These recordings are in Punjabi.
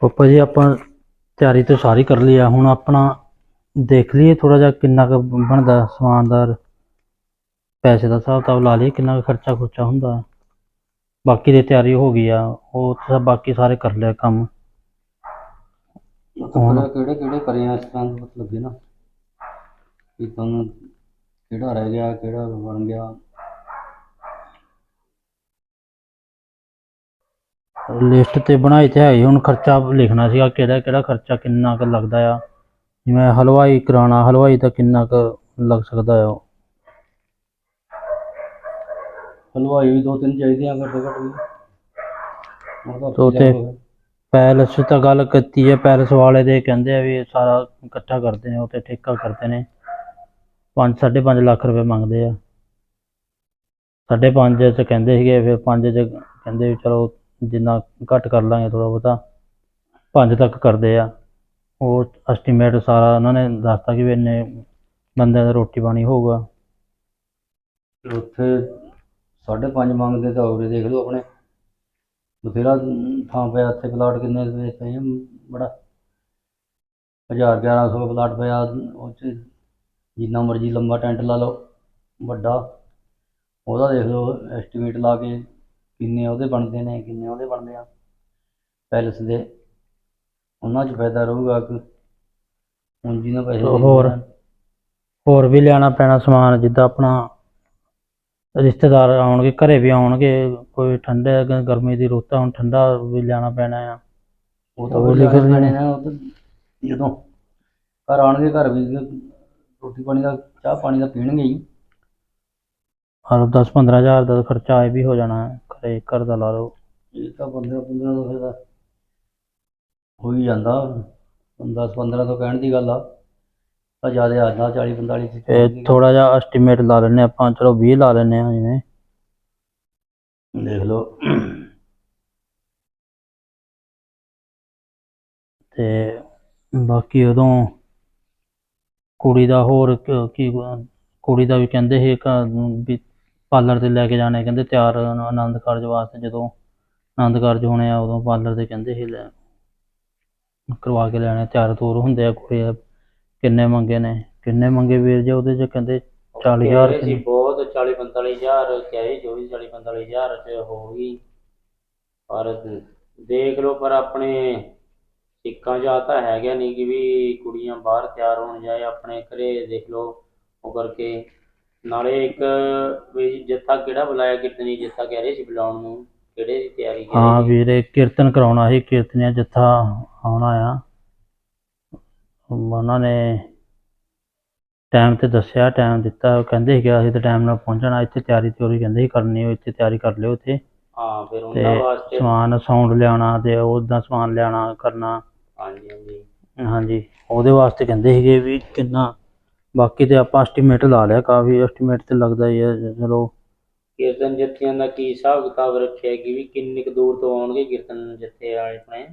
ਪਾਪਾ ਜੀ ਆਪਾਂ ਤਿਆਰੀ ਤਾਂ ਸਾਰੀ ਕਰ ਲਈ ਆ ਹੁਣ ਆਪਣਾ ਦੇਖ ਲਈਏ ਥੋੜਾ ਜਿਹਾ ਕਿੰਨਾ ਕੁ ਬਣਦਾ ਸਮਾਨ ਦਾ ਪੈਸੇ ਦਾ ਹਿਸਾਬ ਕਿਤਾਬ ਲਾ ਲਈਏ ਕਿੰਨਾ ਕੁ ਖਰਚਾ ਖੁਰਚਾ ਹੁੰਦਾ। ਬਾਕੀ ਦੀ ਤਿਆਰੀ ਹੋ ਗਈ ਆ ਉਹ ਤਾਂ ਬਾਕੀ ਸਾਰੇ ਕਰ ਲਿਆ ਕੰਮ। ਹੁਣ- ਮਤਲਬ ਕਿਹੜੇ ਕਿਹੜੇ ਕਰੇ ਆ ਇਸ ਤਰ੍ਹਾਂ ਪਤਾ ਲੱਗੇ ਨਾ। ਕਿ ਤੁਹਾਨੂੰ ਕਿਹੜਾ ਰਹਿ ਗਿਆ ਕਿਹੜਾ ਬਣ ਗਿਆ। ਲਿਸਟ ਤੇ ਬਣਾਈ ਤੇ ਹੈ ਹੁਣ ਖਰਚਾ ਲਿਖਣਾ ਸੀਗਾ ਕਿਹੜਾ ਕਿਹੜਾ ਖਰਚਾ ਕਿੰਨਾ ਕੁ ਲੱਗਦਾ ਆ। ਜਿਵੇਂ ਹਲਵਾਈ ਕਰਾਉਣਾ ਹਲਵਾਈ ਦਾ ਕਿੰਨਾ ਕੁ ਲੱਗ ਸਕਦਾ ਆ। ਹਲਵਾਈ ਵੀ ਦੋ ਤਿੰਨ ਚਾਹੀਦੇ ਆ ਘੱਟੋ ਘੱਟ ਵੀ ਤੋ ਤੇ-? ਪੈਲਸ ਤਾਂ ਗੱਲ ਕੀਤੀ ਹੈ ਪੈਲਸ ਵਾਲੇ ਦੇ ਕਹਿੰਦੇ ਆ ਵੀ ਸਾਰਾ ਇਕੱਠਾ ਕਰਦੇ ਨੇ ਉਹ ਤੇ ਠੇਕਾ ਕਰਦੇ ਨੇ। 5 5.5 ਲੱਖ ਰੁਪਏ ਮੰਗਦੇ ਆ। ਸਾਢੇ ਪੰਜ ਚ ਕਹਿੰਦੇ ਸੀਗੇ ਫਿਰ 5 ਚ ਕਹਿੰਦੇ ਵੀ ਚਲੋ ਜਿੰਨਾ ਘੱਟ ਕਰ ਲਾਂਗੇ ਥੋੜਾ ਬਹੁਤਾ 5 ਤੱਕ ਕਰਦੇ ਆ। ਉਹ ਐਸਟੀਮੇਟ ਸਾਰਾ ਉਹਨਾਂ ਨੇ ਦੱਸਤਾ ਕਿ ਵੀ ਇੰਨੇ ਬੰਦਿਆਂ ਦਾ ਰੋਟੀ ਪਾਣੀ ਹੋਊਗਾ। ਉੱਥੇ ਸਾਢੇ ਪੰਜ ਮੰਗਦੇ ਤਾਂ ਉਰੇ ਦੇਖ ਲਓ ਆਪਣੇ। ਬਥੇਰਾ ਥਾਂ ਪਿਆ ਇੱਥੇ ਪਲਾਟ ਕਿੰਨੇ ਦੇ ਪਏ ਆ, ਬੜਾ। ਹਜ਼ਾਰ ਗਿਆਰਾਂ ਸੌ ਪਲਾਟ ਪਿਆ, ਉਹ 'ਚ ਜਿੰਨਾ ਮਰਜ਼ੀ ਲੰਬਾ ਟੈਂਟ ਲਾ ਲਓ, ਵੱਡਾ। ਉਹਦਾ ਦੇਖ ਲਓ ਐਸਟੀਮੇਟ ਲਾ ਕੇ ਕਿੰਨੇ ਉਹਦੇ ਬਣਦੇ ਨੇ ਕਿੰਨੇ ਉਹਦੇ ਬਣਦੇ ਆ। ਪੈਲਸ ਦੇ ਉਹਨਾਂ 'ਚ ਫਾਇਦਾ ਰਹੂਗਾ ਕਿ ਪੂੰਜੀ ਨਾਲ ਪੈਸੇ ਹੋਰ? ਹੋਰ ਵੀ ਲਿਆਉਣਾ ਪੈਣਾ ਸਮਾਨ ਜਿੱਦਾਂ ਆਪਣਾ ਰਿਸ਼ਤੇਦਾਰ ਆਉਣਗੇ ਘਰੇ ਵੀ ਆਉਣਗੇ ਕੋਈ ਠੰਡੇ ਗਰਮੀ ਦੀ ਰੁੱਤ ਆ ਹੁਣ ਠੰਡਾ ਵੀ ਲਿਆਉਣਾ ਪੈਣਾ ਆ। ਉਹ ਤਾਂ ਉਹ ਲਿਖ ਲਿਖਣ ਲੈਣੇ ਨੇ। ਉਹ ਤਾਂ ਜਦੋਂ ਘਰ ਆਉਣਗੇ ਘਰ ਵੀ ਰੋਟੀ ਪਾਣੀ ਦਾ ਚਾਹ ਪਾਣੀ ਦਾ ਪੀਣਗੇ ਹੀ। ਹਰ 10 15000 ਦਾ ਖਰਚਾ ਇਹ ਵੀ ਹੋ ਜਾਣਾ। ਹੈ ਘਰੇ ਘਰ ਦਾ ਲਾ ਲਓ। ਇਹ ਤਾਂ ਬੰਦੇ ਬੰਦਿਆਂ ਦਾ ਫਿਰ ਹੋ ਹੀ ਜਾਂਦਾ। 10 15 ਤੋਂ ਕਹਿਣ ਦੀ ਗੱਲ ਆ। ਤਾਂ ਜ਼ਿਆਦਾ ਆ ਜਾਂਦਾ 40 45 ਚ ਇਹ ਥੋੜਾ ਜਿਹਾ ਐਸਟੀਮੇਟ ਲਾ ਲੈਨੇ ਆਪਾਂ। ਚਲੋ 20 ਲਾ ਲੈਨੇ ਆ ਜਿਵੇਂ। ਦੇਖ ਲਓ। ਤੇ ਬਾਕੀ ਉਦੋਂ ਕੁੜੀ ਦਾ ਹੋਰ ਕ- ਕੀ ਕੁੜੀ ਦਾ ਵੀ ਕਹਿੰਦੇ ਸੀ ਵੀ ਪਾਰਲਰ ਤੇ ਲੈ ਕੇ ਜਾਣੇ ਕਹਿੰਦੇ ਤਿਆਰ ਆਨ- ਆਨੰਦ ਕਾਰਜ ਵਾਸਤੇ ਜਦੋਂ ਆਨੰਦ ਕਾਰਜ ਹੋਣੇ ਆ ਉਦੋਂ ਪਾਰਲਰ ਤੇ ਕਹਿੰਦੇ ਸੀ ਲੈ ਕਰਵਾ ਕੇ ਲੈਣੇ ਤਿਆਰ ਤੂਰ ਹੁੰਦੇ ਆ ਕੁੜੀ ਦੇ। ਕਿੰਨੇ ਮੰਗੇ ਨੇ ਕਿੰਨੇ ਮੰਗੇ ਵੀਰ ਜੀ ਉਹਦੇ ਚ ਕਹਿੰਦੇ 40000 ਸੀ ਬਹੁਤ 40 45000 ਕਹੇ ਜੋ ਵੀ 40 45000 ਚ ਹੋ ਗਈ ਪਰ ਦ- ਦੇਖ ਲਓ ਪਰ ਆਪਣੇ ਸਿੱਕਾਂ ਜਾਂ ਤਾਂ ਹੈਗਾ ਨਹੀਂ ਕਿ ਵੀ ਕੁੜੀਆਂ ਬਾਹਰ ਤਿਆਰ ਹੋਣ ਜਾਏ ਆਪਣੇ ਘਰੇ ਦੇਖ ਲਓ ਉਹ ਕਰਕੇ ਨਾਲੇ ਇੱਕ ਵੀ ਜੱਥਾ ਕਿਹੜਾ ਬੁਲਾਇਆ ਕਿਤਨੀ ਜੱਥਾ ਕਹਿ ਰਹੇ ਸੀ ਬੁਲਾਉਣ ਨੂੰ? ਕਿਹੜੇ ਦੀ ਤਿਆਰੀ ਕਰ ਹਾਂ ਰਹੇ ਸੀ? ਵੀਰੇ ਕੀਰਤਨ ਕਰਾਉਣਾ ਸੀ ਕੀਰਤਨੀਆ ਜੱਥਾ ਆਉਣਾ ਆ ਉਹਨਾਂ ਨੇ ਟਾਈਮ ਤੇ ਦੱਸਿਆ ਟਾਈਮ ਦਿੱਤਾ। ਉਹ ਕਹਿੰਦੇ ਸੀਗੇ ਅਸੀਂ ਤਾਂ ਟਾਈਮ ਨਾਲ ਪਹੁੰਚਣਾ ਇੱਥੇ ਤਿਆਰੀ ਤਿਉਰੀ ਕਹਿੰਦੇ ਸੀ ਕਰਨੀ ਉਹ ਇੱਥੇ ਤਿਆਰੀ ਕਰ ਲਿਓ ਇੱਥੇ ਹਾਂ ਫਿਰ ਤੇ ਉਹਨਾਂ ਵਾਸਤੇ ਸਮਾਨ ਸਾਊਂਡ ਲਿਆਉਣਾ ਤੇ ਉਹਦਾ ਸਮਾਨ ਲਿਆਉਣਾ ਕਰਨਾ। ਹਾਂਜੀ ਹਾਂਜੀ। ਹਾਂਜੀ ਉਹਦੇ ਵਾਸਤੇ ਕਹਿੰਦੇ ਸੀਗੇ ਵੀ ਕਿੰਨਾ ਬਾਕੀ ਤੇ ਆਪਾਂ ਐਸਟੀਮੇਟ ਲਾ ਲਿਆ ਕਾਫੀ ਐਸਟੀਮੇਟ ਤੇ ਲੱਗਦਾ ਹੀ ਹੈ ਚਲੋ। ਕੀਰਤਨ ਜੱਥਿਆਂ ਦਾ ਕੀ ਹਿਸਾਬ ਕਿਤਾਬ ਰੱਖਿਆ ਕਿ ਵੀ ਕਿੰਨੇ ਕੁ ਦੂਰ ਤੋਂ ਆਉਣਗੇ ਕੀਰਤਨ ਜੱਥੇ ਵਾਲੇ ਆਪਣੇ?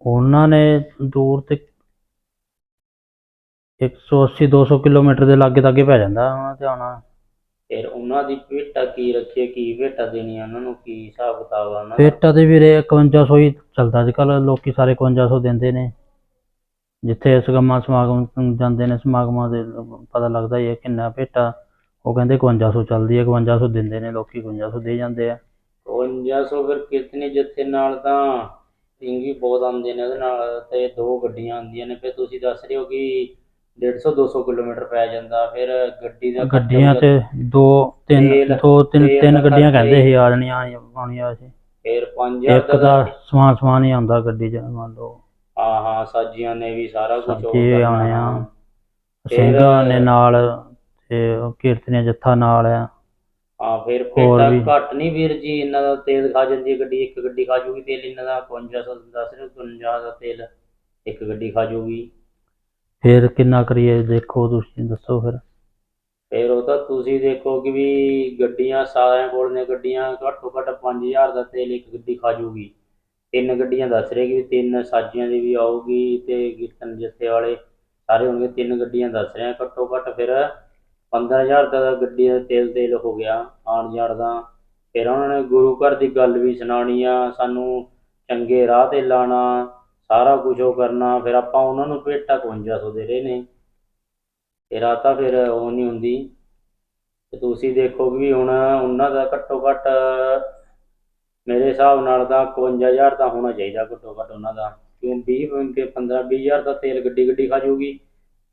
ਉਹਨਾਂ ਨੇ ਦੂਰ ਤੇ 180 200 ਕਿਲੋਮੀਟਰ ਦੇ ਲਾਗੇ ਤਾਗੇ ਪੈ ਜਾਂਦਾ ਉਹਨਾਂ ਤੇ ਆਉਣਾ। ਫਿਰ ਉਹਨਾਂ ਦੀ ਭੇਟਾ ਕੀ ਰੱਖੀ ਕੀ ਭੇਟਾ ਦੇਣੀ ਆ ਉਹਨਾਂ ਨੂੰ ਕੀ ਹਿਸਾਬ ਕਿਤਾਬ ਆ ਉਹਨਾਂ ਦਾ? ਪੇਟਾ ਦੇ ਵੀਰੇ 5100 ਹੀ ਚੱਲਦਾ ਅੱਜ ਕੱਲ ਲੋਕੀ ਸਾਰੇ 5100 ਦਿੰਦੇ ਨੇ। ਜਿੱਥੇ ਸਗਮਾ ਸਮਾਗਮ ਜਾਂਦੇ ਨੇ ਸਮਾਗਮਾਂ ਦੇ ਪਤਾ ਲੱਗਦਾ ਹੀ ਹੈ ਕਿੰਨਾ ਭੇਟਾ। ਉਹ ਕਹਿੰਦੇ 5100 ਚੱਲਦੀ ਹੈ 5100 ਦਿੰਦੇ ਨੇ ਲੋਕੀ 5100 ਦੇ ਜਾਂਦੇ ਆ। 5200 ਫਿਰ ਕਿਤਨੇ ਜੱਥੇ ਨਾਲ ਤਾਂ ਵੀ ਬਹੁਤ ਆਉਂਦੇ ਨੇ ਉਹਦੇ ਨਾਲ ਤੇ ਦੋ ਗੱਡੀਆਂ ਆਉਂਦੀਆਂ ਨੇ। ਫਿਰ ਤੁਸੀਂ ਦੱਸ ਰਹੇ ਹੋ ਕਿ 150 200 ਕਿਲੋਮੀਟਰ ਪੈ ਜਾਂਦਾ। ਫਿਰ ਗੱਡੀ ਦਾ ਗੱਡੀਆਂ ਤੇ ਦੋ ਤਿੰਨ ਦੋ ਤਿੰਨ ਤਿੰਨ ਗੱਡੀਆਂ ਕਹਿੰਦੇ ਸੀ ਆ ਜਾਣੀਆਂ ਆਉਣੀਆਂ ਸੀ ਫਿਰ 5000 ਇੱਕ ਦਾ ਸਮਾਨ ਸਮਾਨ ਹੀ ਆਉਂਦਾ ਗੱਡੀ 'ਚ ਮੰਨ ਲਓ। ਹਾਂ ਹਾਂ ਸਾਜੀਆਂ ਨੇ ਵੀ ਸਾਰਾ ਕੁਝ ਸਾਜੇ ਆਉਣੇ ਆ। ਸਿੰਘਾਂ ਨੇ ਨਾਲ ਤੇ ਉਹ ਕੀਰਤਨੀਆ ਜੱਥਾ ਨਾਲ ਆ। ਹਾਂ ਫਿਰ ਹੋਰ ਭੇਟਾ ਵੀ। ਘੱਟ ਨਹੀਂ ਵੀਰ ਜੀ ਇਹਨਾਂ ਦਾ ਤੇਲ ਖਾ ਜਾਂਦੀ ਹੈ ਗੱਡੀ ਇੱਕ ਗੱਡੀ ਖਾ ਜੂਗੀ ਤੇਲ ਇਹਨਾਂ ਦਾ 5500 ਦੱਸ ਰਹੇ ਹੋ 52 ਦਾ ਤੇਲ ਇੱਕ ਗੱਡੀ ਖਾ ਜੂਗੀ। ਫਿਰ ਕਿੰਨਾ ਕਰੀਏ ਦੇਖੋ ਤੁਸੀਂ ਦੱਸੋ ਫਿਰ। ਫਿਰ ਉਹ ਤਾਂ ਤੁਸੀਂ ਦੇਖੋ ਕਿ ਵੀ ਗੱਡੀਆਂ ਸਾਰਿਆਂ ਕੋਲ ਨੇ ਗੱਡੀਆਂ ਘੱਟੋ ਘੱਟ 5000 ਦਾ ਤੇਲ ਇੱਕ ਗੱਡੀ ਖਾ ਜੂਗੀ। ਤਿੰਨ ਗੱਡੀਆਂ ਦੱਸ ਰਹੇ ਕਿ ਵੀ ਤਿੰਨ ਸਾਜੀਆਂ ਦੀ ਵੀ ਆਊਗੀ ਤੇ ਕੀਰਤਨ ਜੱਥੇ ਵਾਲੇ ਸਾਰੇ ਹੋਣਗੇ, ਤਿੰਨ ਗੱਡੀਆਂ ਦੱਸ ਰਹੇ। ਆ ਘੱਟੋ ਘੱਟ ਫਿਰ 15000 ਦਾ ਗੱਡੀ ਦਾ ਤੇਲ ਤੇਲ ਹੋ ਗਿਆ ਆਉਣ ਜਾਣ ਦਾ। ਫਿਰ ਉਹਨਾਂ ਨੇ ਗੁਰੂ ਘਰ ਦੀ ਗੱਲ ਵੀ ਸੁਣਾਉਣੀ ਆ, ਸਾਨੂੰ ਚੰਗੇ ਰਾਹ ਤੇ ਲਾਣਾ ਸਾਰਾ ਕੁਝ ਉਹ ਕਰਨਾ, ਫਿਰ ਆਪਾਂ ਉਹਨਾਂ ਨੂੰ ਭੇਟਾ 5100 ਦੇ ਰਹੇ ਨੇ। ਫਿਰ ਆ ਤਾਂ ਫਿਰ ਉਹ ਨਹੀਂ ਹੁੰਦੀ। ਤੇ ਤੁਸੀਂ ਦੇਖੋ ਵੀ ਹੁਣ ਉਹਨਾਂ ਦਾ ਘੱਟੋ ਘੱਟ ਮੇਰੇ ਹਿਸਾਬ ਨਾਲ ਤਾਂ 51000 ਤਾਂ ਹੋਣਾ ਚਾਹੀਦਾ ਘੱਟੋ ਘੱਟ ਉਹਨਾਂ ਦਾ। ਕਿਉਂ 20 ਕੇ 15 20000 ਦਾ ਤੇਲ ਗੱਡੀ ਗੱਡੀ ਖਾ ਜਾਊਗੀ।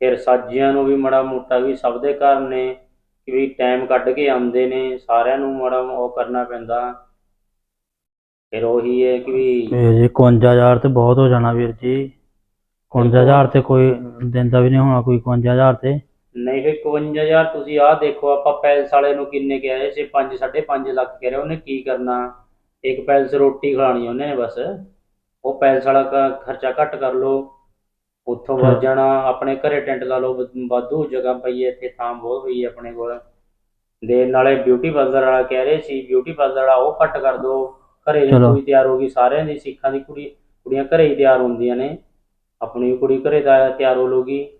ਫਿਰ ਸਾਜੀਆਂ ਨੂੰ ਵੀ ਮੜਾ ਮੋਟਾ ਵੀ ਸਭ ਦੇ ਘਰ ਨੇ ਕਿ ਵੀ ਟਾਈਮ ਕੱਢ ਕੇ ਆਉਂਦੇ ਨੇ ਸਾਰਿਆਂ ਨੂੰ ਮੜਾ ਉਹ ਕਰਨਾ ਪੈਂਦਾ। ਫਿਰ ਉਹੀ ਹੈ ਕਿ ਵੀ ਇਹ ਜੀ 51000 ਤੇ ਬਹੁਤ ਹੋ ਜਾਣਾ ਵੀਰ ਜੀ। 51000 ਤੇ ਕੋਈ ਦਿੰਦਾ ਵੀ ਨਹੀਂ ਹੋਣਾ ਕੋਈ 51000 ਤੇ। ਨਹੀਂ ਫਿਰ 51000 ਤੁਸੀਂ ਆਹ ਦੇਖੋ ਆਪਾਂ ਪੈਲਸ ਵਾਲੇ ਨੂੰ ਕਿੰਨੇ ਕਹਿ ਰਹੇ ਸੀ 5 5.5 ਲੱਖ ਕਹਿ ਰਿਹਾ ਉਹਨੇ ਕੀ ਕਰਨਾ? ਇੱਕ ਪੈਲਸ ਰੋਟੀ ਖਿਲਾਣੀ ਉਹਨੇ ਨੇ ਬਸ। ਉਹ ਪੈਲਸ ਵਾਲਾ ਕ- ਖਰਚਾ ਘੱਟ ਕਰ ਲਓ। ਉੱਥੋਂ ਹਾਂ। ਵੱਜ ਜਾਣਾ ਆਪਣੇ ਘਰੇ ਟੈਂਟ ਲਾ ਵ- ਵਾਧੂ ਜਗ੍ਹਾ ਪਈ ਹੈ ਇੱਥੇ ਥਾਂ ਬਹੁਤ ਪਈ ਹੈ ਆਪਣੇ ਕੋਲ। ਦੇ ਨਾਲੇ ਬਿਊਟੀ ਪਾਰਲਰ ਵਾਲਾ ਕਹਿ ਰਹੇ ਸੀ ਬਿਊਟੀ ਪਾਰਲਰ ਵਾਲਾ ਉਹ ਘੱਟ ਕਰ ਦਿਓ। ਘਰੇ ਦੀ ਚਲੋ। ਕੁੜੀ ਤਿਆਰ ਹੋ ਗਈ ਸਾਰਿਆਂ ਦੀ ਸਿੱਖਾਂ ਦੀ ਕੁੜੀ ਕੁੜੀਆਂ ਘਰੇ ਹੀ ਤਿਆਰ ਹੁੰਦੀਆਂ ਨੇ। ਆਪਣੀ ਵੀ ਕੁੜੀ ਘਰੇ ਤਾਂ ਤਿਆਰ ਹੋ ਲੂਗੀ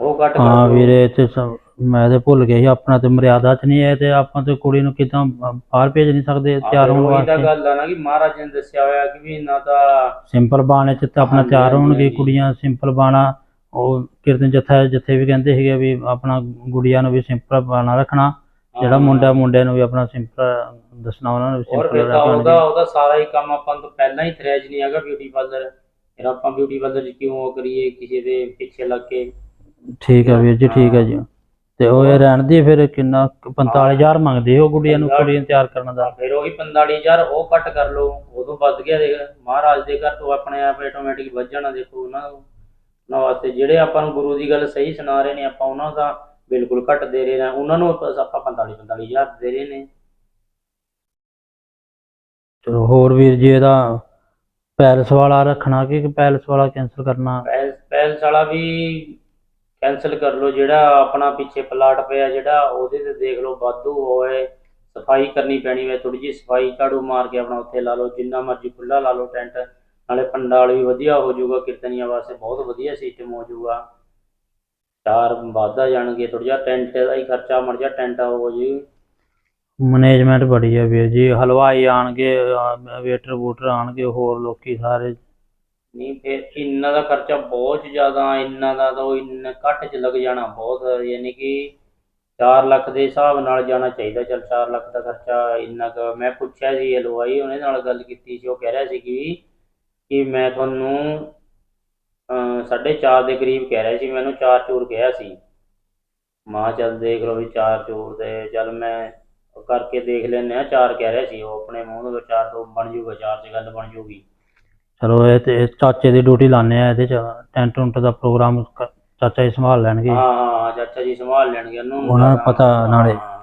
ਉਹ ਘੱਟ ਕਰ ਹਾਂ ਦਿਓ। ਵੀਰੇ ਤੇ ਸ- ਮੈਂ ਤੇ ਭੁੱਲ ਗਿਆ ਸੀ ਆਪਣਾ ਤੇ ਮਰਿਆਦਾ ਚ ਨਹੀਂ ਹੈ ਤੇ ਆਪਾਂ ਤੇ ਕੁੜੀ ਨੂੰ ਕਿਦਾਂ ਬਾਹਰ ਭੇਜ ਨਹੀਂ ਸਕਦੇ ਤਿਆਰ ਫਿਰ ਹੋਣ ਉਹੀ ਤਾਂ ਵਾਸਤੇ। ਗੱਲ ਆ ਨਾ ਕਿ ਮਹਾਰਾਜ ਨੇ ਦੱਸਿਆ ਹੋਇਆ ਕਿ ਵੀ ਇਹਨਾਂ ਦਾ ਸਿੰਪਲ ਬਾਣੇ ਚ ਤੇ ਆਪਣਾ ਹਾਂਜੀ, ਤਿਆਰ ਹਾਂਜੀ, ਹੋਣਗੇ ਹਾਂਜੀ। ਕੁੜੀਆਂ ਸਿੰਪਲ ਬਾਣਾ। ਉਹ ਕੀਰਤਨ ਜੱਥਾ ਜਿੱਥੇ ਵੀ ਕਹਿੰਦੇ ਸੀਗੇ ਵੀ ਆਪਣਾ ਗੁੜੀਆਂ ਨੂੰ ਵੀ ਸਿੰਪਲ ਬਾਣਾ ਰੱਖਣਾ ਜਿਹੜਾ ਮੁੰਡਾ ਮੁੰਡੇ ਨੂੰ ਵੀ ਆਪਣਾ ਸਿੰਪਲ ਦੱਸਣਾ ਉਹਨਾਂ ਨੂੰ ਵੀ ਹੋਰ ਸਿੰਪਲ ਫਿਰ ਤਾਂ ਉਹਦਾ ਰੱਖਣਾ। ਉਹਦਾ ਸਾਰਾ ਹੀ ਕੰਮ ਆਪਾਂ ਨੂੰ ਤਾਂ ਪਹਿਲਾਂ ਹੀ ਥਰੈਜ ਨਹੀਂ ਹੈਗਾ ਬਿਊਟੀ ਪਾਰਲਰ ਫਿਰ ਆਪਾਂ ਬਿਊਟੀ ਪਾਰਲਰ ਕਿਉਂ ਉਹ ਕਰੀਏ ਕਿਸੇ ਦੇ ਪਿੱਛੇ ਲੱਗ ਕੇ। ਠੀਕ ਹੈ ਵੀਰ ਜੀ ਠੀਕ ਹੈ ਜੀ। ਤੇ ਉਹ ਇਹ ਰਹਿਣ ਦੀ ਫਿਰ ਕਿੰਨਾ 45000 ਮੰਗਦੇ ਉਹ ਗੁੜੀਆਂ ਨੂੰ ਕੁੜੀ ਨੂੰ ਤਿਆਰ ਕਰਨ ਦਾ? ਫਿਰ ਉਹੀ 45000 ਉਹ ਕੱਟ ਕਰ ਲਓ ਉਦੋਂ ਵੱਧ ਗਿਆ ਦੇਖ ਮਹਾਰਾਜ ਦੇ ਘਰ ਤੋਂ ਆਪਣੇ ਆਪ ਆਟੋਮੈਟਿਕ ਵੱਧ ਜਾਣਾ ਦੇਖੋ ਉਹਨਾਂ ਨੂੰ ਵਾਸਤੇ ਜਿਹੜੇ ਆਪਾਂ ਨੂੰ ਗੁਰੂ ਦੀ ਗੱਲ ਸਹੀ ਸੁਣਾ ਰਹੇ ਨੇ ਆਪਾਂ ਉਹਨਾਂ ਦਾ ਬਿਲਕੁਲ ਘੱਟ ਦੇ ਰਹੇ ਨੇ ਉਹਨਾਂ ਨੂੰ ਆਪਾਂ 45 45000 ਦੇ ਰਹੇ ਨੇ। ਚਲੋ ਹੋਰ ਵੀਰ ਜੀ ਇਹਦਾ ਪੈਲਸ ਵਾਲਾ ਰੱਖਣਾ ਕਿ ਪੈਲਸ ਵਾਲਾ ਕੈਂਸਲ ਕਰਨਾ? ਪੈਲਸ ਵਾਲਾ ਵੀ ਕੈਨਸਲ ਕਰ ਲਓ, ਜਿਹੜਾ ਆਪਣਾ ਪਿੱਛੇ ਪਲਾਟ ਪਿਆ ਜਿਹੜਾ, ਉਹਦੇ ਤੇ ਦੇਖ ਲਓ, ਵਾਧੂ ਹੋਏ, ਸਫ਼ਾਈ ਕਰਨੀ ਪੈਣੀ ਹੈ ਥੋੜੀ ਜਿਹੀ ਸਫ਼ਾਈ ਝਾੜੂ ਮਾਰ ਕੇ ਆਪਣਾ ਉੱਥੇ ਲਾ ਲਓ, ਜਿੰਨਾ ਮਰਜ਼ੀ ਖੁੱਲਾ ਲਾ ਲਓ ਟੈਂਟ, ਨਾਲੇ ਪੰਡਾਲ ਵੀ ਵਧੀਆ ਹੋ ਜਾਊਗਾ, ਕੀਰਤਨੀਆਂ ਵਾਸਤੇ ਬਹੁਤ ਵਧੀਆ ਸਿਸਟਮ ਹੋ ਜਾਊਗਾ। ਚਾਰ ਵਾਧਾ ਜਾਣਗੇ ਥੋੜਾ ਜਿਹਾ ਟੈਂਟ ਦਾ ਹੀ ਖਰਚਾ ਮਰ ਜਾ ਟੈਂਟ ਹੋ ਜੀ। ਮੈਨੇਜਮੈਂਟ ਬੜੀ ਹੈ ਵੀਰ ਜੀ, ਹਲਵਾਈ ਆਣਗੇ ਵੇਟਰ ਵੂਟਰ ਆਣਗੇ, ਹੋਰ ਲੋਕੀ ਸਾਰੇ। ਨਹੀਂ ਫਿਰ ਇੰਨਾ ਦਾ ਖਰਚਾ ਬਹੁਤ ਜ਼ਿਆਦਾ ਇੰਨਾ ਦਾ ਤਾਂ ਉਹ ਇੰਨਾ ਘੱਟ ਚ ਲੱਗ ਜਾਣਾ ਬਹੁਤ ਯਾਨੀ ਕਿ 4 ਲੱਖ ਦੇ ਹਿਸਾਬ ਨਾਲ ਜਾਣਾ ਚਾਹੀਦਾ। ਚਲ 4 ਲੱਖ ਦਾ ਖਰਚਾ ਇੰਨਾ ਕੁ ਮੈਂ ਪੁੱਛਿਆ ਸੀ ਹਲਵਾਈ ਉਹਨੇ ਨਾਲ ਗੱਲ ਕੀਤੀ ਸੀ ਉਹ ਕਹਿ ਰਿਹਾ ਸੀ ਕਿ ਕਿ ਮੈਂ ਤੁਹਾਨੂੰ ਅਹ, ਸਾਢੇ ਚਾਰ ਦੇ ਕਰੀਬ ਕਹਿ ਰਿਹਾ ਸੀ ਮੈਨੂੰ ਚਾਰ ਚੋਰ ਕਿਹਾ ਸੀ। ਮਾਂ ਚੱਲ ਦੇਖ ਲਓ ਵੀ ਚਾਰ ਚੋਰ ਦੇ ਚੱਲ ਮੈਂ ਕਰਕੇ ਦੇਖ ਲੈਂਦੇ ਆ ਚਾਰ ਕਹਿ ਰਿਹਾ ਸੀ ਉਹ ਆਪਣੇ ਮੂੰਹ ਤੋਂ ਚਾਰ ਤੋਂ ਬਣ ਜੂਗਾ ਚਾਰ ਚ ਗੱਲ ਬਣ ਜੂਗੀ। ਚਲੋ ਇਹ ਤੇ ਚਾਚੇ ਦੀ ਡਿਊਟੀ ਲਾਣੇ ਆ ਇਹਦੇ ਚ ਟੈਂਟ ਟੁੰਟ ਦਾ ਪ੍ਰੋਗਰਾਮ ਕ- ਚਾਚਾ ਜੀ ਸੰਭਾਲ ਲੈਣਗੇ ਹਾਂ ਹਾਂ ਚਾਚਾ ਜੀ ਸੰਭਾਲ ਲੈਣਗੇ ਉਹਨੂੰ ਉਹਨਾਂ ਨੂੰ ਪਤਾ ਨਾਲੇ। ਹਾਂ।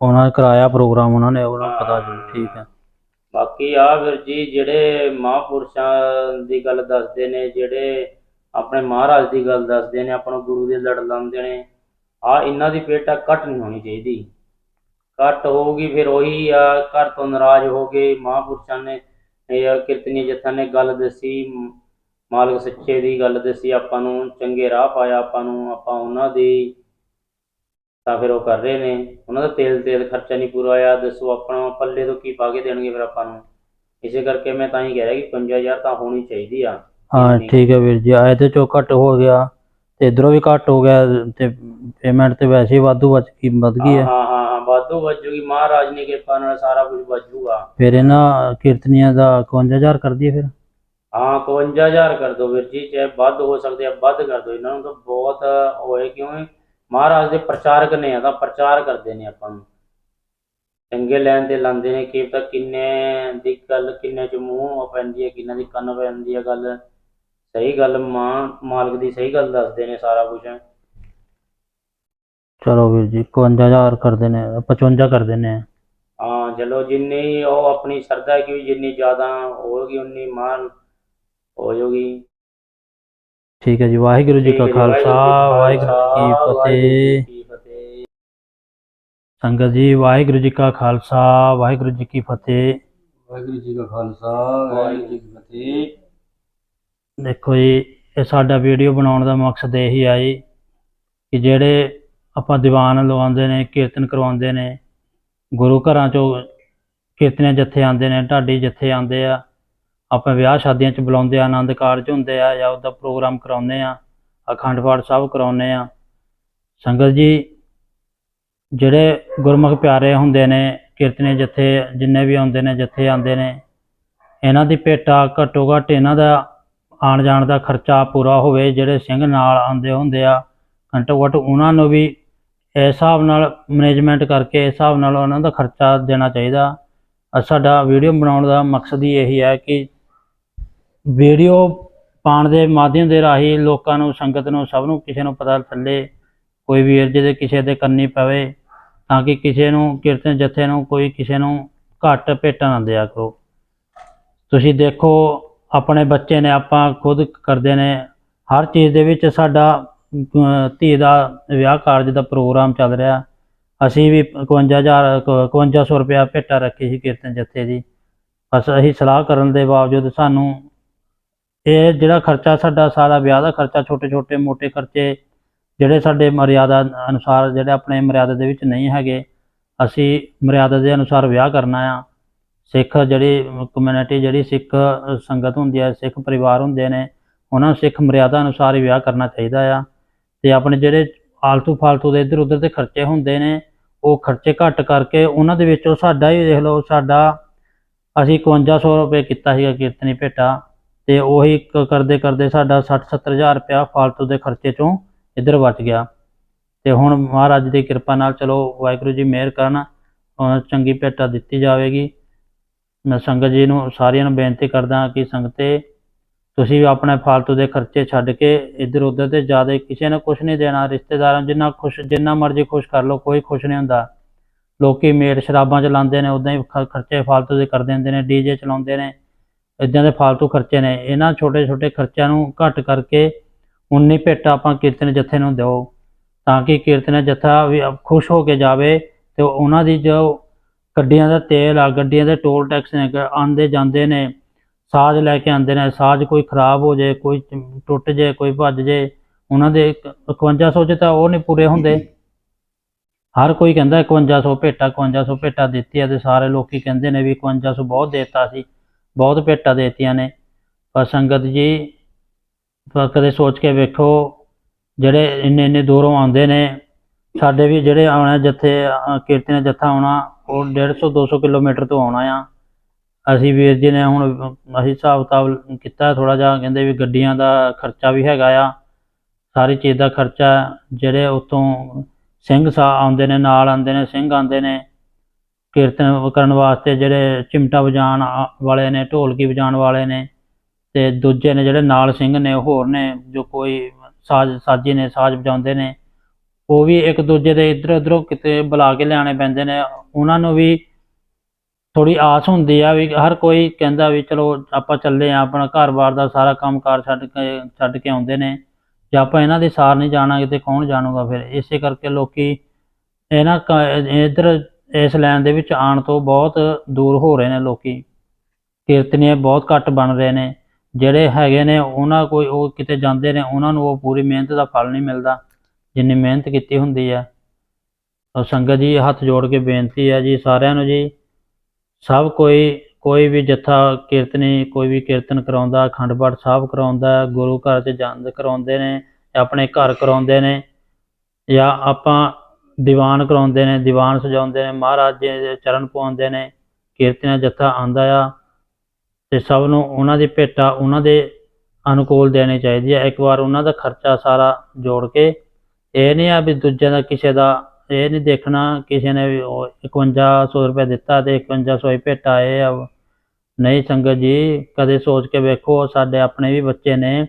ਉਹਨਾਂ ਨੇ ਕਰਾਇਆ ਪ੍ਰੋਗਰਾਮ ਉਹਨਾਂ ਨੇ ਉਹਨਾਂ ਨੂੰ ਪਤਾ ਜੀ ਠੀਕ ਹੈ ਬਾਕੀ ਆ ਵੀਰ ਜੀ ਜਿਹੜੇ ਮਹਾਂਪੁਰਸ਼ਾਂ ਦੀ ਗੱਲ ਦੱਸਦੇ ਨੇ ਜਿਹੜੇ ਆਪਣੇ ਮਹਾਰਾਜ ਦੀ ਗੱਲ ਦੱਸਦੇ ਨੇ ਆਪਾਂ ਨੂੰ ਗੁਰੂ ਦੇ ਲੜ ਲਾਉਂਦੇ ਨੇ ਆ ਇਹਨਾਂ ਦੀ ਪੇਟਾ ਘੱਟ ਨਹੀਂ ਹੋਣੀ ਚਾਹੀਦੀ ਘੱਟ ਹੋਊਗੀ ਫਿਰ ਉਹੀ ਆ ਘਰ ਤੋਂ ਨਾਰਾਜ਼ ਹੋ ਗਏ ਮਹਾਂਪੁਰਸ਼ਾਂ ਨੇ ਇਹ ਕੀਰਤਨੀ ਜਥਾ ਨੇ ਗੱਲ ਦੱਸੀ ਮਾਲਕ ਸੱਚੇ ਦੀ ਗੱਲ ਦੱਸੀ ਆਪਾਂ ਨੂੰ ਚੰਗੇ ਰਾਹ ਪਾਇਆ ਆਪਾਂ ਨੂੰ ਆਪਾਂ ਉਹਨਾਂ ਦੀ ਤਾਂ ਫਿਰ ਉਹ ਕਰ ਰਹੇ ਨੇ। ਉਹਨਾਂ ਦਾ ਤੇਲ ਤੇਲ ਖਰਚਾ ਨਹੀਂ ਪੂਰਾ ਆਇਆ ਦੱਸੋ ਆਪਣਾ ਪੱਲੇ ਤੋਂ ਕੀ ਪਾ ਕੇ ਦੇਣਗੇ ਫਿਰ ਆਪਾਂ ਨੂੰ? ਇਸੇ ਕਰਕੇ ਮੈਂ ਤਾਂ ਹੀ ਕਹਿ ਰਿਹਾ ਕਿ 5000 ਤਾਂ ਹੋਣੀ ਚਾਹੀਦੀ ਆ। ਹਾਂ। ਠੀਕ ਹੈ ਵੀਰ ਜੀ ਆ ਇਹਦੇ ਚੋਂ ਘੱਟ ਹੋ ਗਿਆ ਤੇ ਇਧਰੋਂ ਵੀ ਘੱਟ ਹੋ ਗਿਆ ਤੇ ਪੇਮੈਂਟ ਤੇ ਵੈਸੇ ਹੀ ਵਾਧੂ ਵੱਧ ਕੀ ਵੱਧ ਗਈ ਹਾਂ ਹੈ ਹਾਂ ਹਾਂ ਵਾਧੂ ਵੱਜੂਗੀ ਮਹਾਰਾਜ ਨੇ ਕਿਰਪਾ ਨਾਲ ਸਾਰਾ ਕੁਝ ਵੱਜੂਗਾ। ਫਿਰ ਇਹਨਾਂ ਕੀਰਤਨੀਆਂ ਦਾ 51000 ਕਰ ਦਈਏ ਫਿਰ? ਹਾਂ 51000 ਕਰ ਦਿਓ ਵੀਰ ਜੀ ਚਾਹੇ ਵੱਧ ਹੋ ਸਕਦੇ ਆ ਵੱਧ ਕਰ ਦਿਓ ਇਹਨਾਂ ਨੂੰ ਤਾਂ ਬਹੁਤ ਹੋਏ ਕਿਉਂ ਮਹਾਰਾਜ ਦੇ ਪ੍ਰਚਾਰਕ ਨੇ ਆ ਤਾਂ ਪ੍ਰਚਾਰ ਕਰਦੇ ਨੇ ਆਪਾਂ ਨੂੰ। ਚੰਗੇ ਲੈਣ ਤੇ ਲਾਉਂਦੇ ਨੇ ਕਿ ਤਾਂ ਕਿੰਨੇ ਦੀ ਗੱਲ ਕਿੰਨੇ ਚ ਮੂੰਹ ਪੈਂਦੀ ਹੈ ਕਿੰਨਾ ਦੀ ਕੰਨ ਪੈਂਦੀ ਹੈ ਗੱਲ। ਸਹੀ ਗੱਲ ਮਾਂ ਮਾਲਕ ਦੀ ਸਹੀ ਗੱਲ ਦੱਸਦੇ ਨੇ ਸਾਰਾ ਕੁਝ। ਚਲੋ ਵੀਰ ਜੀ 51000 ਕਰ ਦਿੰਦੇ ਆ 55 ਕਰ ਦਿੰਦੇ ਆ ਹਾਂ ਚਲੋ ਜਿੰਨੀ ਉਹ ਆਪਣੀ ਸ਼ਰਧਾ ਕੀ ਜਿੰਨੀ ਜ਼ਿਆਦਾ ਹੋਵੇਗੀ ਉਨੀ ਮਾਨ ਹੋ ਜਾਊਗੀ। ਠੀਕ ਹੈ ਜੀ ਵਾਹਿਗੁਰੂ ਜੀ ਕਾ ਖਾਲਸਾ ਵਾਹਿਗੁਰੂ ਜੀ ਕੀ ਫਤਿਹ ਜੀ ਕੀ ਫਤਿਹ। ਸੰਗਤ ਜੀ ਵਾਹਿਗੁਰੂ ਜੀ ਕਾ ਖਾਲਸਾ ਵਾਹਿਗੁਰੂ ਜੀ ਕੀ ਫਤਿਹ। ਵਾਹਿਗੁਰੂ ਜੀ ਕਾ ਖਾਲਸਾ ਵਾਹਿਗੁਰੂ ਜੀ ਕੀ ਫਤਿਹ। ਦੇਖੋ ਜੀ ਇਹ ਸਾਡਾ ਵੀਡੀਓ ਬਣਾਉਣ ਦਾ ਮਕਸਦ ਇਹੀ ਆ ਜੀ ਕਿ ਜਿਹੜੇ ਆਪਾਂ ਦੀਵਾਨ ਲਵਾਉਂਦੇ ਨੇ, ਕੀਰਤਨ ਕਰਵਾਉਂਦੇ ਨੇ, ਗੁਰੂ ਘਰਾਂ ਚੋਂ ਕੀਰਤਨੀਆਂ ਜੱਥੇ ਆਉਂਦੇ ਨੇ, ਢਾਡੀ ਜੱਥੇ ਆਉਂਦੇ ਆ, ਆਪਾਂ ਵਿਆਹ ਸ਼ਾਦੀਆਂ 'ਚ ਬੁਲਾਉਂਦੇ ਆ, ਆਨੰਦ ਕਾਰਜ ਹੁੰਦੇ ਆ ਜਾਂ ਉਹਦਾ ਪ੍ਰੋਗਰਾਮ ਕਰਾਉਂਦੇ ਆ, ਅਖੰਡ ਪਾਠ ਸਾਹਿਬ ਕਰਾਉਂਦੇ ਆ। ਸੰਗਤ ਜੀ, ਜਿਹੜੇ ਗੁਰਮੁਖ ਪਿਆਰੇ ਹੁੰਦੇ ਨੇ ਕੀਰਤਨੇ ਜਥੇ, ਜਿੰਨੇ ਵੀ ਆਉਂਦੇ ਨੇ, ਜਥੇ ਆਉਂਦੇ ਨੇ, ਇਹਨਾਂ ਦੀ ਭੇਟਾ ਘੱਟੋ ਘੱਟ ਇਹਨਾਂ ਦਾ ਆਉਣ ਜਾਣ ਦਾ ਖਰਚਾ ਪੂਰਾ ਹੋਵੇ, ਜਿਹੜੇ ਸਿੰਘ ਨਾਲ ਆਉਂਦੇ ਹੁੰਦੇ ਆ, ਘੱਟੋ ਘੱਟ ਉਹਨਾਂ ਨੂੰ ਵੀ ਇਸ ਹਿਸਾਬ ਨਾਲ ਮੈਨੇਜਮੈਂਟ ਕਰਕੇ ਇਸ ਹਿਸਾਬ ਨਾਲ ਉਹਨਾਂ ਦਾ ਖਰਚਾ ਦੇਣਾ ਚਾਹੀਦਾ। ਸਾਡਾ ਵੀਡੀਓ ਬਣਾਉਣ ਦਾ ਮਕਸਦ ਹੀ ਇਹੀ ਹੈ ਕਿ ਵੀਡੀਓ ਪਾਉਣ ਦੇ ਮਾਧਿਅਮ ਦੇ ਰਾਹੀਂ ਲੋਕਾਂ ਨੂੰ, ਸੰਗਤ ਨੂੰ, ਸਭ ਨੂੰ ਕਿਸੇ ਨੂੰ ਪਤਾ ਚੱਲੇ, ਕੋਈ ਵੀਰ ਜਿਹਦੇ ਕਿਸੇ ਦੇ ਕਰਨੀ ਪਵੇ, ਤਾਂ ਕਿ ਕਿਸੇ ਨੂੰ ਕੀਰਤਨ ਜਥੇ ਨੂੰ ਕੋਈ ਕਿਸੇ ਨੂੰ ਘੱਟ ਭੇਟਾ ਨਾ ਦਿਆ ਕਰੋ। ਤੁਸੀਂ ਦੇਖੋ, ਆਪਣੇ ਬੱਚੇ ਨੇ ਆਪਾਂ ਖੁਦ ਕਰਦੇ ਨੇ, ਹਰ ਚੀਜ਼ ਦੇ ਵਿੱਚ ਸਾਡਾ ਧੀ ਦਾ ਵਿਆਹ ਕਾਰਜ ਦਾ ਪ੍ਰੋਗਰਾਮ ਚੱਲ ਰਿਹਾ। ਅਸੀਂ ਵੀ 51000 5100 ਰੁਪਇਆ ਭੇਟਾ ਰੱਖੀ ਸੀ ਕੀਰਤਨ ਜੱਥੇ ਦੀ। ਬਸ ਅਸੀਂ ਸਲਾਹ ਕਰਨ ਦੇ ਬਾਵਜੂਦ ਸਾਨੂੰ ਇਹ ਜਿਹੜਾ ਖਰਚਾ ਸਾਡਾ, ਸਾਰਾ ਵਿਆਹ ਦਾ ਖਰਚਾ ਛੋਟੇ ਛੋਟੇ ਮੋਟੇ ਖਰਚੇ ਜਿਹੜੇ ਸਾਡੇ ਮਰਿਆਦਾ ਅਨੁਸਾਰ, ਜਿਹੜੇ ਆਪਣੇ ਮਰਿਆਦਾ ਦੇ ਵਿੱਚ ਨਹੀਂ ਹੈਗੇ, ਅਸੀਂ ਮਰਿਆਦਾ ਦੇ ਅਨੁਸਾਰ ਵਿਆਹ ਕਰਨਾ ਆ। ਸਿੱਖ ਜਿਹੜੀ ਕਮਿਊਨਿਟੀ ਜਿਹੜੀ ਸਿੱਖ ਸੰਗਤ ਹੁੰਦੀ ਹੈ, ਸਿੱਖ ਪਰਿਵਾਰ ਹੁੰਦੇ ਨੇ, ਉਹਨਾਂ ਨੂੰ ਸਿੱਖ ਮਰਿਆਦਾ ਅਨੁਸਾਰ ਹੀ ਵਿਆਹ ਕਰਨਾ ਚਾਹੀਦਾ ਆ। ਤੇ ਆਪਣੇ ਜਿਹੜੇ ਆਲਤੂ ਫਾਲਤੂ ਦੇ ਇੱਧਰ ਉੱਧਰ ਦੇ ਖਰਚੇ ਹੁੰਦੇ ਨੇ, ਉਹ ਖਰਚੇ ਘੱਟ ਕਰਕੇ ਉਹਨਾਂ ਦੇ ਵਿੱਚੋਂ ਸਾਡਾ ਹੀ ਦੇਖ ਲਓ, ਸਾਡਾ ਅਸੀਂ 5100 ਰੁਪਏ ਕੀਤਾ ਸੀਗਾ ਕੀਰਤਨੀ ਭੇਟਾ ਤੇ ਉਹੀ ਕ- ਕਰਦੇ ਕਰਦੇ ਸਾਡਾ 60 70000 ਰੁਪਇਆ ਫਾਲਤੂ ਦੇ ਖਰਚੇ ਚੋਂ ਇੱਧਰ ਬਚ ਗਿਆ। ਤੇ ਹੁਣ ਮਹਾਰਾਜ ਦੀ ਕਿਰਪਾ ਨਾਲ ਚਲੋ ਵਾਹਿਗੁਰੂ ਜੀ ਮਿਹਰ ਕਰਨ ਚੰਗੀ ਭੇਟਾ ਦਿੱਤੀ ਜਾਵੇਗੀ। ਮੈਂ ਸੰਗਤ ਜੀ ਨੂੰ ਸਾਰਿਆਂ ਨੂੰ ਬੇਨਤੀ ਕਰਦਾ ਕਿ ਸੰਗਤੇ ਤੁਸੀਂ ਵੀ ਆਪਣੇ ਫਾਲਤੂ ਦੇ ਖਰਚੇ ਛੱਡ ਕੇ ਇੱਧਰ ਉੱਧਰ ਤੇ ਜ਼ਿਆਦਾ ਕਿਸੇ ਨੇ ਕੁਝ ਨਹੀਂ ਦੇਣਾ, ਰਿਸ਼ਤੇਦਾਰਾਂ ਨੂੰ ਜਿੰਨਾ ਖੁਸ਼, ਜਿੰਨਾ ਮਰਜ਼ੀ ਖੁਸ਼ ਕਰ ਲਓ, ਕੋਈ ਖੁਸ਼ ਨਹੀਂ ਹੁੰਦਾ। ਲੋਕੀ ਮੇਲ ਸ਼ਰਾਬਾਂ ਚਲਾਉਂਦੇ ਨੇ ਉਦਾਂ ਹੀ ਖ- ਖਰਚੇ ਫਾਲਤੂ ਦੇ ਕਰ ਦਿੰਦੇ ਨੇ, ਡੀਜੇ ਚਲਾਉਂਦੇ ਨੇ ਇਦਾਂ ਦੇ ਫਾਲਤੂ ਖਰਚੇ ਨੇ। ਇਹਨਾਂ ਛੋਟੇ ਛੋਟੇ ਖਰਚਿਆਂ ਨੂੰ ਘੱਟ ਕਰਕੇ ਉਨੀ ਭੇਟਾ ਆਪਾਂ ਕੀਰਤਨ ਜਥੇ ਨੂੰ ਦਿਓ, ਤਾਂ ਕਿ ਕੀਰਤਨ ਜਥਾ ਵੀ ਖੁਸ਼ ਹੋ ਕੇ ਜਾਵੇ ਤੇ ਉਹਨਾਂ ਦੀ ਜੋ ਗੱਡੀਆਂ ਦਾ ਤੇਲ ਆ, ਗੱਡੀਆਂ ਦੇ ਟੋਲ ਟੈਕਸ ਨੇ ਆਉਂਦੇ ਜਾਂਦੇ ਨੇ ਸਾਜ਼ ਲੈ ਕੇ ਆਉਂਦੇ ਨੇ ਸਾਜ਼ ਕੋਈ ਖਰਾਬ ਹੋ ਜੇ ਕੋਈ ਟੁੱਟ ਜੇ ਕੋਈ ਭੱਜ ਜੇ ਉਹਨਾਂ ਦੇ ਇੱਕ- 5100 ਚ ਤਾਂ ਉਹ ਨਹੀਂ ਪੂਰੇ ਹੁੰਦੇ। ਹਰ ਕੋਈ ਕਹਿੰਦਾ 5100 ਭੇਟਾ 5100 ਭੇਟਾ ਦਿੱਤੀ ਆ ਤੇ ਸਾਰੇ ਲੋਕੀ ਕਹਿੰਦੇ ਨੇ ਵੀ 5100 ਬਹੁਤ ਦੇਤਾ ਸੀ ਬਹੁਤ ਭੇਟਾ ਦੇਤੀਆਂ ਨੇ। ਪਰ ਸੰਗਤ ਜੀ ਕਦੇ ਸੋਚ ਕੇ ਵੇਖੋ ਜਿਹੜੇ ਇੰਨੇ ਇੰਨੇ ਦੂਰੋਂ ਆਉਂਦੇ ਨੇ ਸਾਡੇ ਵੀ ਜਿਹੜੇ ਆਉਣਾ ਜਿੱਥੇ ਕੀਰਤਨ ਜੱਥਾ ਆਉਣਾ ਉਹ 150 200 ਕਿਲੋਮੀਟਰ ਤੋਂ ਆਉਣਾ ਆ। ਅਸੀਂ ਵੀਰ ਜੀ ਨੇ ਹੁਣ ਅਸੀਂ ਹਿਸਾਬ ਕਿਤਾਬ ਕੀਤਾ ਥੋੜਾ ਜਿਹਾ, ਕਹਿੰਦੇ ਵੀ ਗੱਡੀਆਂ ਦਾ ਖਰਚਾ ਵੀ ਹੈਗਾ ਆ, ਸਾਰੀ ਚੀਜ਼ ਦਾ ਖਰਚਾ ਜਿਹੜੇ ਉਤੋਂ ਸਿੰਘ ਸਾ ਆਉਂਦੇ ਨੇ, ਨਾਲ ਆਉਂਦੇ ਨੇ, ਸਿੰਘ ਆਉਂਦੇ ਨੇ, ਕੀਰਤਨ ਕਰਨ ਵਾਸਤੇ ਜਿਹੜੇ ਚਿਮਟਾ ਵਜਾਉਣ ਆ- ਵਾਲੇ ਨੇ, ਢੋਲਕੀ ਵਜਾਉਣ ਵਾਲੇ ਨੇ ਤੇ ਦੂਜੇ ਨੇ ਜਿਹੜੇ ਨਾਲ ਸਿੰਘ ਨੇ, ਹੋਰ ਨੇ, ਜੋ ਕੋਈ ਸਾਜ਼, ਸਾਜੀ ਨੇ, ਸਾਜ਼ ਵਜਾਉਂਦੇ ਨੇ, ਉਹ ਵੀ ਇੱਕ ਦੂਜੇ ਦੇ ਇੱਧਰ ਉੱਧਰੋਂ ਕਿਤੇ ਬੁਲਾ ਕੇ ਲਿਆਣੇ ਪੈਂਦੇ ਨੇ, ਉਹਨਾਂ ਨੂੰ ਵੀ ਥੋੜੀ ਆਸ ਹੁੰਦੀ ਆ ਵੀ ਹਰ ਕੋਈ ਕਹਿੰਦਾ ਵੀ ਚਲੋ ਆਪਾਂ ਚੱਲੇ ਆ, ਆਪਣਾ ਘਰ-ਬਾਰ ਦਾ ਸਾਰਾ ਕੰਮ-ਕਾਰ ਛੱਡ ਕੇ ਛੱਡ ਕੇ ਆਉਂਦੇ ਨੇ। ਜੇ ਆਪਾਂ ਇਹਨਾਂ ਦੀ ਸਾਰ ਨਹੀਂ ਜਾਣਾਂਗੇ ਤੇ ਕੌਣ ਜਾਣੂਗਾ ਫਿਰ? ਇਸੇ ਕਰਕੇ ਲੋਕੀ ਇਹਨਾਂ ਕ- ਇੱਧਰ ਇਸ ਲਾਈਨ ਦੇ ਵਿੱਚ ਆਉਣ ਤੋਂ ਬਹੁਤ ਦੂਰ ਹੋ ਰਹੇ ਨੇ ਲੋਕੀ। ਕੀਰਤਨੀਏ ਬਹੁਤ ਘੱਟ ਬਣ ਰਹੇ ਨੇ। ਜਿਹੜੇ ਹੈਗੇ ਨੇ, ਉਹਨਾਂ ਕੋਈ ਉਹ ਕਿਤੇ ਜਾਂਦੇ ਨੇ, ਉਹਨਾਂ ਨੂੰ ਉਹ ਪੂਰੀ ਮਿਹਨਤ ਦਾ ਫਲ ਨਹੀਂ ਮਿਲਦਾ, ਜਿੰਨੀ ਮਿਹਨਤ ਕੀਤੀ ਹੁੰਦੀ ਹੈ ਤਾਂ ਸੰਗਤ ਜੀ, ਹੱਥ ਜੋੜ ਕੇ ਬੇਨਤੀ ਆ ਜੀ ਸਾਰਿਆਂ ਨੂੰ ਜੀ ਸਭ ਕੋਈ ਕੋਈ ਵੀ ਜੱਥਾ ਕੀਰਤਨੀ, ਕੋਈ ਵੀ ਕੀਰਤਨ ਕਰਾਉਂਦਾ ਅਖੰਡ ਪਾਠ ਸਾਹਿਬ ਕਰਾਉਂਦਾ, ਗੁਰੂ ਘਰ 'ਚ ਜਾਂਦ ਕਰਾਉਂਦੇ ਨੇ ਆਪਣੇ ਘਰ ਕਰਾਉਂਦੇ ਨੇ, ਜਾਂ ਆਪਾਂ ਦੀਵਾਨ ਕਰਾਉਂਦੇ ਨੇ, ਦੀਵਾਨ ਸਜਾਉਂਦੇ ਨੇ, ਮਹਾਰਾਜ ਦੇ ਚਰਨ ਪਾਉਂਦੇ ਨੇ ਕੀਰਤਨ ਜੱਥਾ ਆਂਦਾ ਆ, ਤੇ ਸਭ ਨੂੰ ਉਹਨਾਂ ਦੀ ਭੇਟਾ ਉਹਨਾਂ ਦੇ ਅਨੁਕੂਲ ਦੇਣੀ ਚਾਹੀਦੀ ਹੈ। ਇੱਕ ਵਾਰ ਉਹਨਾਂ ਦਾ ਖਰਚਾ ਸਾਰਾ ਜੋੜ ਕੇ, ਇਹ ਨਹੀਂ ਆ ਵੀ ਦੂਜੇ ਦਾ ਕਿਸੇ ਦਾ ਇਹ ਨਹੀਂ ਦੇਖਣਾ ਕਿਸੇ ਨੇ ਵੀ ਉਹ 5100 ਰੁਪਏ ਦਿੱਤਾ ਤੇ 5100 ਹੀ ਭੇਟਾ ਇਹ ਆ। ਨਹੀਂ ਸੰਗਤ ਜੀ, ਕਦੇ ਸੋਚ ਕੇ ਵੇਖੋ, ਸਾਡੇ ਆਪਣੇ ਵੀ ਬੱਚੇ ਨੇ,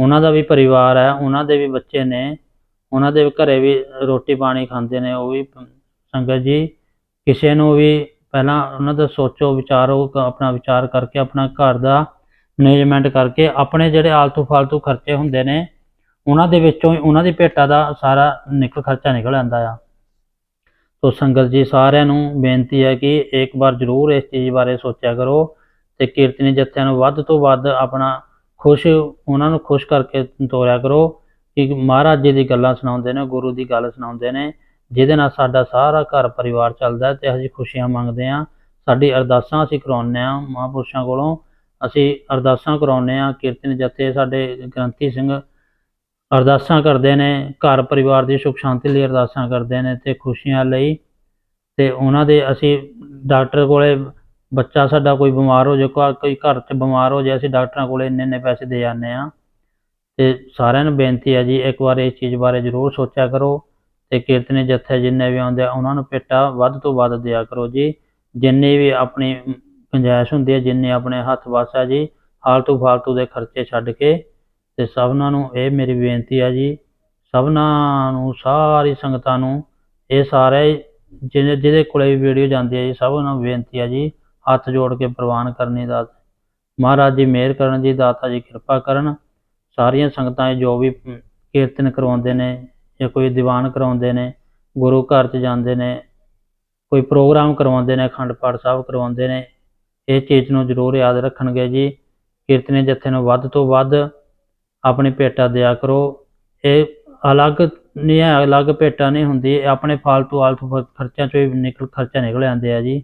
ਉਹਨਾਂ ਦਾ ਵੀ ਪਰਿਵਾਰ ਹੈ, ਉਹਨਾਂ ਦੇ ਵੀ ਬੱਚੇ ਨੇ, ਉਹਨਾਂ ਦੇ ਵੀ ਘਰੇ ਵੀ ਰੋਟੀ ਪਾਣੀ ਖਾਂਦੇ ਨੇ, ਉਹ ਵੀ ਸੰਗਤ ਜੀ, ਕਿਸੇ ਨੂੰ ਵੀ ਪਹਿਲਾਂ ਉਹਨਾਂ ਦਾ ਸੋਚੋ, ਵਿਚਾਰੋ ਆਪਣਾ ਵਿਚਾਰ ਕਰਕੇ, ਆਪਣਾ ਘਰ ਦਾ ਮੈਨੇਜਮੈਂਟ ਕਰਕੇ, ਆਪਣੇ ਜਿਹੜੇ ਆਲਤੂ ਫਾਲਤੂ ਖਰਚੇ ਹੁੰਦੇ ਨੇ, ਉਹਨਾਂ ਦੇ ਵਿੱਚੋਂ ਹੀ, ਉਹਨਾਂ ਦੀ ਭੇਟਾ ਦਾ ਸਾਰਾ ਨਿਕਲ ਖਰਚਾ ਨਿਕਲ ਆਉਂਦਾ ਆ। ਸੋ ਸੰਗਤ ਜੀ, ਸਾਰਿਆਂ ਨੂੰ ਬੇਨਤੀ ਹੈ ਕਿ ਇੱਕ ਵਾਰ ਜ਼ਰੂਰ ਇਸ ਚੀਜ਼ ਬਾਰੇ ਸੋਚਿਆ ਕਰੋ ਤੇ ਕੀਰਤਨੀ ਜੱਥਿਆਂ ਨੂੰ ਵੱਧ ਤੋਂ ਵੱਧ ਆਪਣਾ ਖੁਸ਼, ਉਹਨਾਂ ਨੂੰ ਖੁਸ਼ ਕਰਕੇ ਤੋਰਿਆ ਕਰੋ ਕਿ ਮਹਾਰਾਜ ਜੀ ਦੀ ਗੱਲਾਂ ਸੁਣਾਉਂਦੇ ਨੇ, ਗੁਰੂ ਦੀ ਗੱਲ ਸੁਣਾਉਂਦੇ ਨੇ, ਜਿਹਦੇ ਨਾਲ ਸਾਡਾ ਸਾਰਾ ਘਰ ਪਰਿਵਾਰ ਚੱਲਦਾ ਹੈ ਤੇ ਅਸੀਂ ਖੁਸ਼ੀਆਂ ਮੰਗਦੇ ਹਾਂ। ਸਾਡੀ ਅਰਦਾਸਾਂ ਅਸੀਂ ਕਰਾਉਂਦੇ ਹਾਂ ਮਹਾਂਪੁਰਸ਼ਾਂ ਕੋਲੋਂ। ਅਸੀਂ ਅਰਦਾਸਾਂ ਕਰਾਉਂਦੇ ਆ ਕੀਰਤਨ ਜਥੇ ਸਾਡੇ ਗ੍ਰੰਥੀ ਸਿੰਘ ਅਰਦਾਸਾਂ ਕਰਦੇ ਨੇ, ਘਰ ਪਰਿਵਾਰ ਦੀ ਸੁਖ ਸ਼ਾਂਤੀ ਲਈ ਅਰਦਾਸਾਂ ਕਰਦੇ ਨੇ ਤੇ ਖੁਸ਼ੀਆਂ ਲਈ। ਤੇ ਉਹਨਾਂ ਦੇ ਅਸੀਂ ਡਾਕਟਰ ਕੋਲੇ ਬੱਚਾ ਸਾਡਾ ਕੋਈ ਬਿਮਾਰ ਹੋ ਜਾਏ ਘਰ- ਕੋਈ ਘਰ 'ਚ ਬਿਮਾਰ ਹੋ ਜਾਏ ਅਸੀਂ ਡਾਕਟਰਾਂ ਕੋਲੇ ਇੰਨੇ ਇੰਨੇ ਪੈਸੇ ਦੇ ਜਾਂਦੇ ਆ ਤੇ ਸਾਰਿਆਂ ਨੂੰ ਬੇਨਤੀ ਹੈ ਜੀ, ਇੱਕ ਵਾਰ ਇਸ ਚੀਜ਼ ਬਾਰੇ ਜ਼ਰੂਰ ਸੋਚਿਆ ਕਰੋ ਤੇ ਕੀਰਤਨੀ ਜੱਥੇ ਜਿੰਨੇ ਵੀ ਆਉਂਦੇ ਆ, ਉਹਨਾਂ ਨੂੰ ਪੇਟਾ ਵੱਧ ਤੋਂ ਵੱਧ ਦਿਆ ਕਰੋ ਜੀ। ਜਿੰਨੀ ਵੀ ਆਪਣੀ ਗੁੰਜਾਇਸ਼ ਹੁੰਦੀ ਹੈ, ਜਿੰਨੇ ਆਪਣੇ ਹੱਥ ਵੱਸ ਹੈ ਜੀ, ਫਾਲਤੂ ਫਾਲਤੂ ਦੇ ਖਰਚੇ ਛੱਡ ਕੇ ਤੇ ਸਭਨਾਂ ਨੂੰ ਇਹ ਮੇਰੀ ਬੇਨਤੀ ਹੈ ਜੀ, ਸਭਨਾਂ ਨੂੰ, ਸਾਰੀ ਸੰਗਤਾਂ ਨੂੰ, ਇਹ ਸਾਰੇ ਜਿਹਦੇ ਜਿਹਦੇ ਕੋਲੇ ਵੀਡੀਓ ਜਾਂਦੀ ਹੈ ਜੀ ਸਭ ਨੂੰ ਬੇਨਤੀ ਹੈ ਜੀ, ਹੱਥ ਜੋੜ ਕੇ ਪ੍ਰਵਾਨ ਕਰਨੀ ਦਾ ਮਹਾਰਾਜ ਜੀ ਮਿਹਰ ਕਰਨ ਜੀ ਦਾਤਾ ਜੀ, ਕਿਰਪਾ ਕਰਨ। ਸਾਰੀਆਂ ਸੰਗਤਾਂ ਜੋ ਵੀ ਕੀਰਤਨ ਕਰਵਾਉਂਦੇ ਨੇ ਜਾਂ ਕੋਈ ਦੀਵਾਨ ਕਰਾਉਂਦੇ ਨੇ, ਗੁਰੂ ਘਰ 'ਚ ਜਾਂਦੇ ਨੇ, ਕੋਈ ਪ੍ਰੋਗਰਾਮ ਕਰਵਾਉਂਦੇ ਨੇ, ਅਖੰਡ ਪਾਠ ਸਾਹਿਬ ਕਰਵਾਉਂਦੇ ਨੇ, ਇਹ ਚੀਜ਼ ਨੂੰ ਜ਼ਰੂਰ ਯਾਦ ਰੱਖਣਗੇ ਜੀ। ਕੀਰਤਨੀ ਜਥੇ ਨੂੰ ਵੱਧ ਤੋਂ ਵੱਧ ਆਪਣੀ ਭੇਟਾ ਦਿਆ ਕਰੋ। ਇਹ ਅਲੱਗ ਨਹੀਂ ਹੈ, ਅਲੱਗ ਭੇਟਾ ਨਹੀਂ ਹੁੰਦੀ ਇਹ ਆਪਣੇ ਫਾਲਤੂ ਆਲਤੂ ਖਰਚਿਆਂ ਚੋਂ ਹੀ ਨਿਕਲ, ਖਰਚਾ ਨਿਕਲ ਆਉਂਦੇ ਆ ਜੀ।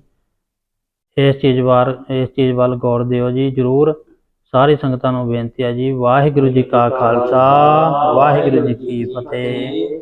ਇਸ ਚੀਜ਼ ਵਾਰ, ਇਸ ਚੀਜ਼ ਵੱਲ ਗੌਰ ਦਿਓ ਜੀ। ਜ਼ਰੂਰ ਸਾਰੀ ਸੰਗਤਾਂ ਨੂੰ ਬੇਨਤੀ ਹੈ ਜੀ। ਵਾਹਿਗੁਰੂ ਜੀ ਕਾ ਖਾਲਸਾ, ਵਾਹਿਗੁਰੂ ਜੀ ਕੀ ਫਤਿਹ।